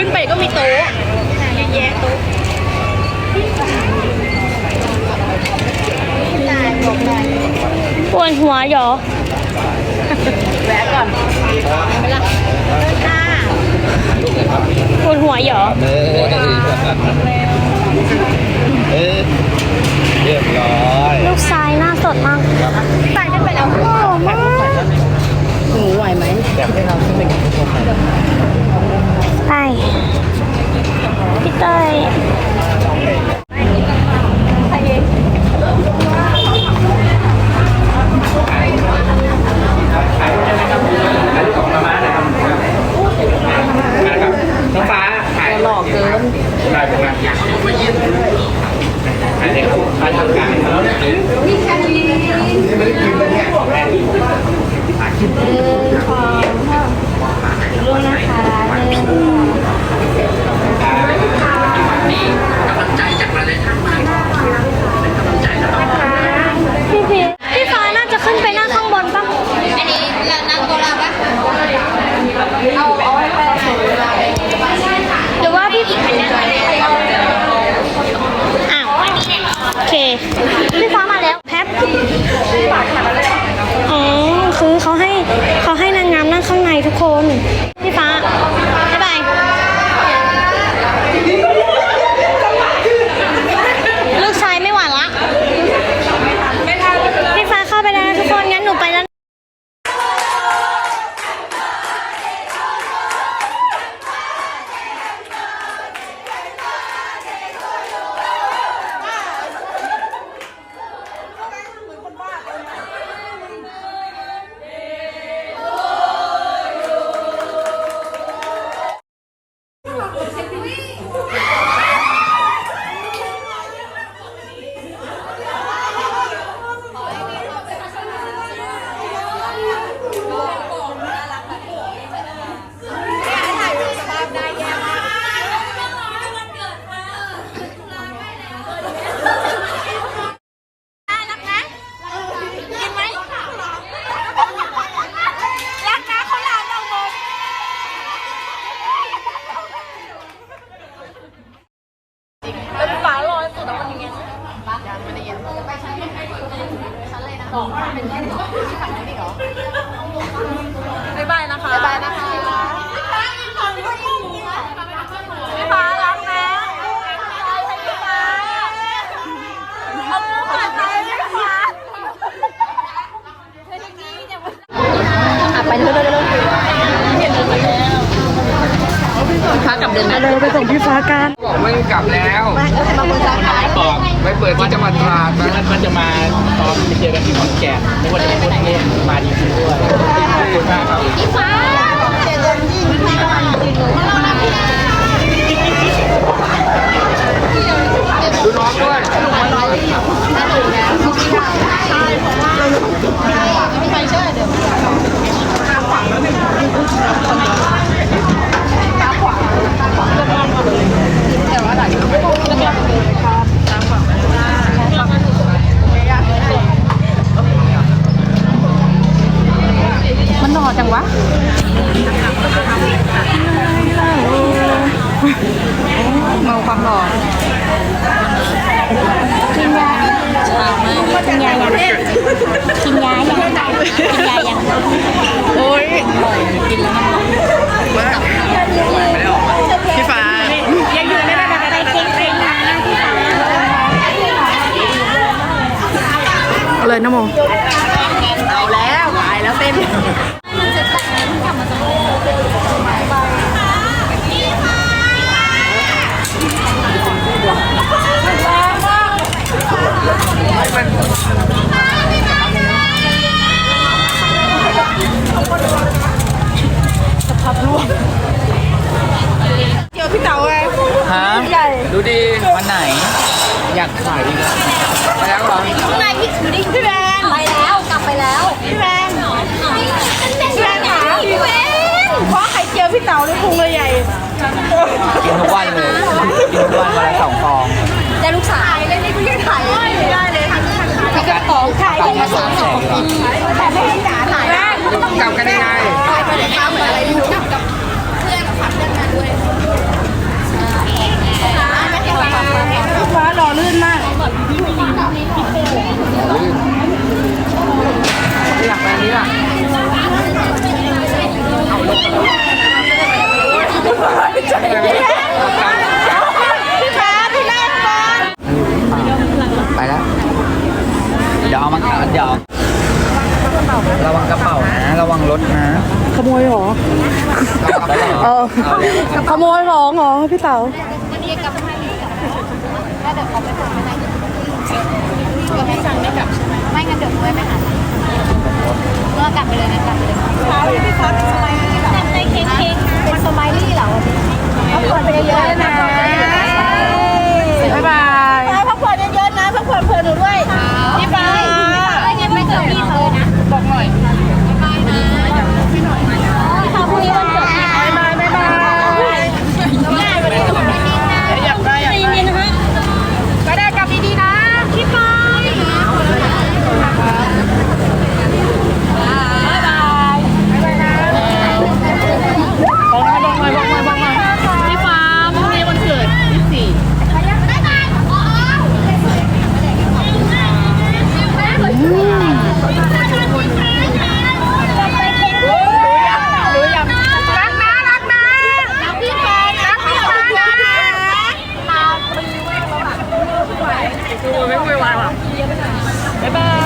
ขึ้นไปก็มีโต๊ะเยอะแยะโต๊ะปวดหัวเหรอแวะก่อนไปละเดินหน้าปวดหัวเหรอายเลยครับถ่ายทางการครับนี่แค่นี้ไม่ได้กินเลยเนี่ย 老二，你老，你俩还没有。 ดินมาเราไปส่งพี่ฟ้ากันบอกมันกลับแล้วมาเปิดสาขาบอกไปเปิดที่จังหวัดตราดมันมันจะมาตอนไปเจอกันที่ขอนแก่นนึกว่าจะเป็นเทศมาดีขึ้นด้วยขอบคุณมากครับ พี่ฟ้าเจอกันยิ่งพี่ฟ้าจริงเลย ดูน้องด้วย ไม่ไปเชื่อเดี๋ยว มันหนอจัง วะเมาความหล่อกินยากินยายังกินยายังกินยายังโอ้ยกินแล้วมันพี่ฟ้ายังอยู่ในระดับไปเช็คไปนะพี่ฟ้าเลยนะโมเอาแล้วตายแล้วเต้น เจอพี่เต๋าไงฮะดูดีวันไหน อยากถ่ายดีนะไปแล้วเหรอข้างในพี่ถือดิพี่แบนไปแล้วกลับไปแล้วพี่แบนพี่แบนขาพี่แบนเพราะไข่เจียวพี่เต๋าด้วยพุงเลยใหญ่กินทุกวันเลย ไปแล้วเดี๋ยวเอามาเดี๋ยวระวังกระเป๋านะระวังรถนะขโมยหรอขโมยของเหรอพี่เต๋าไม่งั้นเดี๋ยวไม่ไปหาเมื่อกลับไปเลยนะกลับไปเลยเช้าพี่พัดสไลด์แบบในเค้กเค้กเป็นสไลด์นี่เหรอ 拜拜。